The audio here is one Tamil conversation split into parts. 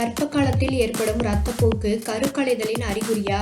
கர்ப்ப காலத்தில் ஏற்படும் இரத்தப்போக்கு கருக்கலைதலின் அறிகுறியா?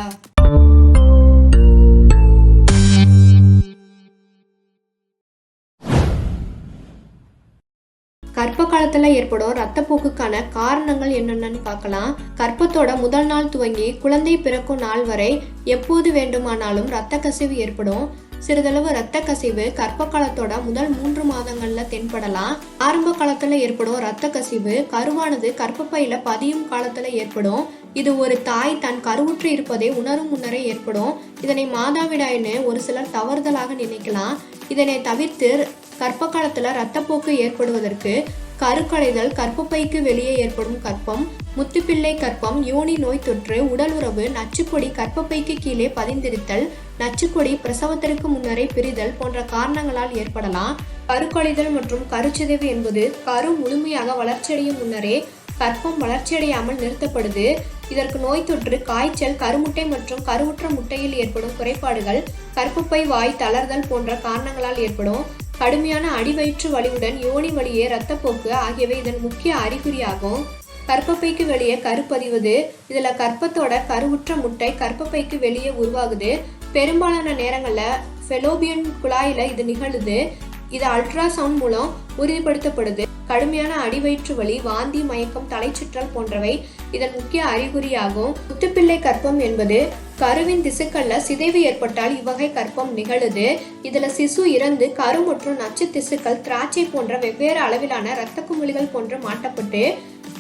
கர்ப்ப காலத்துல ஏற்படும் ரத்தப்போக்குக்கான காரணங்கள் என்னென்னு பார்க்கலாம். கர்ப்பத்தோட முதல் நாள் துவங்கி குழந்தை பிறக்கும் நாள் வரை எப்போது வேண்டுமானாலும் இரத்த கசிவு ஏற்படும். சிறிதளவு ரத்த கசிவு கர்ப்ப காலத்தோட முதல் மூன்று மாதங்கள்ல தென்படலாம். ஆரம்ப காலத்துல ஏற்படும் ரத்த கசிவு கருவானது கர்ப்பப்பையில பதியும் காலத்துல ஏற்படும். இது ஒரு தாய் தன் கருவுற்று இருப்பதை உணரும் முன்னரே ஏற்படும். இதனை மாதாவிடாய்னு ஒரு சிலர் தவறுதலாக நினைக்கலாம். இதனை தவிர்த்து கர்ப்ப காலத்துல ரத்தப்போக்கு ஏற்படுவதற்கு கருக்கலைதல் கற்பப்பைக்கு வெளியே ஏற்படும் கற்பம் முத்துப்பிள்ளை கற்பம் யோனி நோய் தொற்று உடல் உறவு நச்சுக்கொடி கற்பப்பைக்கு கீழே பதிந்திருத்தல் நச்சுக்கொடி பிரசவத்திற்கு முன்னரே பிரிதல் போன்ற காரணங்களால் ஏற்படலாம். கருக்கொலைதல் மற்றும் கருச்சிதைவு என்பது கரு முழுமையாக வளர்ச்சியடையும் முன்னரே கற்பம் வளர்ச்சியடையாமல் நிறுத்தப்படுது. இதற்கு நோய் தொற்று காய்ச்சல் கருமுட்டை மற்றும் கருவுற்ற முட்டையில் ஏற்படும் குறைபாடுகள் கற்பப்பை வாய் தளர்தல் போன்ற காரணங்களால் ஏற்படும். கடுமையான அடிவயிற்று வலியுடன் யோனி வழியே இரத்தப்போக்கு ஆகியவை இதன் முக்கிய அறிகுறியாகும். கற்பப்பைக்கு வெளியே கருப்பதிவது இதுல கற்பத்தோட கருவுற்ற முட்டை கற்பப்பைக்கு வெளியே உருவாகுது. பெரும்பாலான நேரங்கள்ல ஃபெலோபியன் குழாயில இது நிகழுது. இது அல்ட்ராசவுண்ட் மூலம் உறுதிப்படுத்தப்படுது. கடுமையான அடிவயிற்று வலி வாந்தி மயக்கம் தலைச்சுற்றல் போன்றவை இதன் முக்கிய அறிகுறியாகும். முத்துப்பிள்ளை கர்ப்பம் என்பது கருவின் திசுக்கள்ல சிதைவு ஏற்பட்டால் இவ்வகை கர்ப்பம் நிகழுது. இதுல சிசு இறந்து கரு மற்றும் நச்சு திசுக்கள் திராட்சை போன்ற வெவ்வேறு அளவிலான இரத்த குமிழிகள் போன்று மாட்டப்பட்டு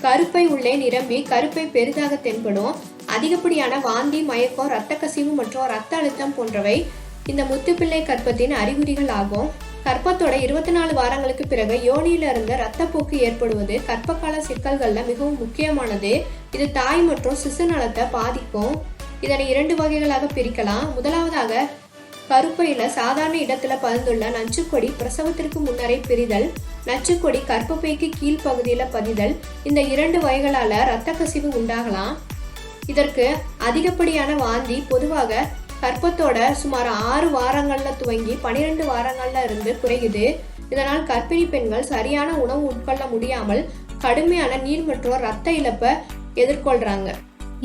கருப்பை உள்ளே நிரம்பி கருப்பை பெரிதாக தென்படும். அதிகப்படியான வாந்தி மயக்கம் இரத்த கசிவு மற்றும் இரத்த அழுத்தம் போன்றவை இந்த முத்துப்பிள்ளை கர்ப்பத்தின் அறிகுறிகள் ஆகும். கர்ப்பத்தோட இருபத்தி நாலு வாரங்களுக்கு பிறகு யோனியில இருந்து ரத்தப்போக்கு ஏற்படுவது கர்ப்பகால சிக்கல்கள்ல மிகவும் முக்கியமானது. இது தாய் மற்றும் சிசு நலத்தை பாதிக்கும். இதனை இரண்டு வகைகளாக பிரிக்கலாம். முதலாவதாக கருப்பையில சாதாரண இடத்துல பதிந்துள்ள நச்சுக்கொடி பிரசவத்திற்கு முன்னரே பிரிதல். நச்சுக்கொடி கர்ப்பப்பைக்கு கீழ்ப்பகுதியில பதிதல். இந்த இரண்டு வகைகளால இரத்த கசிவு உண்டாகலாம். இதற்கு அதிகப்படியான வாந்தி பொதுவாக கர்ப்பத்தோட சுமார் ஆறு வாரங்கள்ல துவங்கி பனிரெண்டு வாரங்கள்ல இருந்து குறையுது. இதனால் கர்ப்பிணி பெண்கள் சரியான உணவு உட்கொள்ள முடியாமல் கடுமையான நீர் மற்றும் ரத்த இழப்பை எதிர்கொள்றாங்க.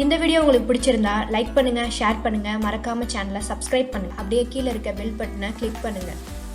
இந்த வீடியோ உங்களுக்கு பிடிச்சிருந்தா லைக் பண்ணுங்க ஷேர் பண்ணுங்க. மறக்காம சேனலை சப்ஸ்கிரைப் பண்ணுங்க. அப்படியே கீழே இருக்க பெல் பட்டனை கிளிக் பண்ணுங்க.